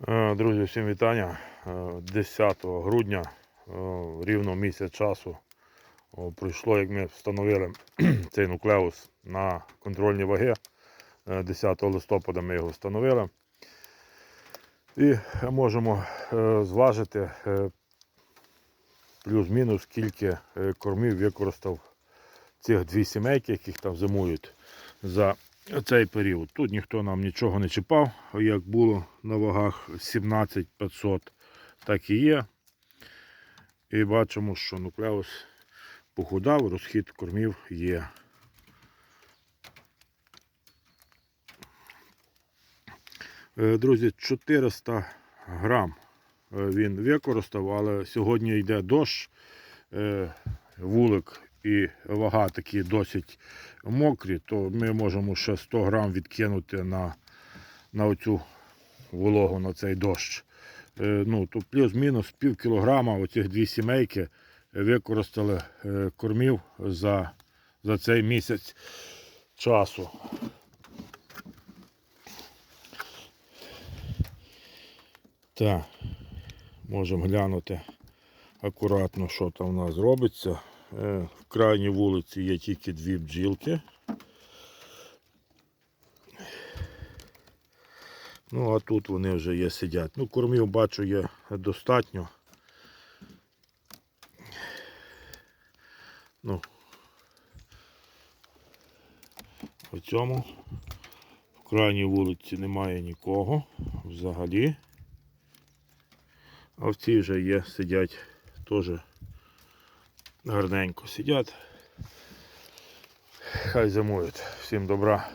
Е, Друзі, всім вітання. Е, 10 грудня, е, рівно місяць часу, пройшло, як ми встановили цей нуклеус на контрольні ваги. Е, 10 листопада ми його встановили. І можемо е, зважити е, плюс-мінус, скільки е, кормів використав цих дві сімейки, яких там зимують за цей період. Тут ніхто нам нічого не чіпав, як було на вагах 17500, так і є. І бачимо, що нуклеус похудав, розхід кормів є. Е, Друзі, 400 грам е, він використав, але сьогодні йде дощ, е, вулик і вага такі досить мокрі, то ми можемо ще 100 грам відкинути на, на оцю вологу, на цей дощ. Е, Ну, то плюс-мінус пів кілограма оцих дві сімейки використали е, кормів за, за цей місяць часу. Так, можемо глянути акуратно, що там у нас робиться. Е, В крайній вулиці є тільки дві бджілки. Ну, а тут вони вже є сидять. Ну, кормів бачу є достатньо. Ну, в цьому в крайній вулиці немає нікого взагалі. А в цій вже є, сидять теж гарненько сидять. Хай зимують. Всім добра.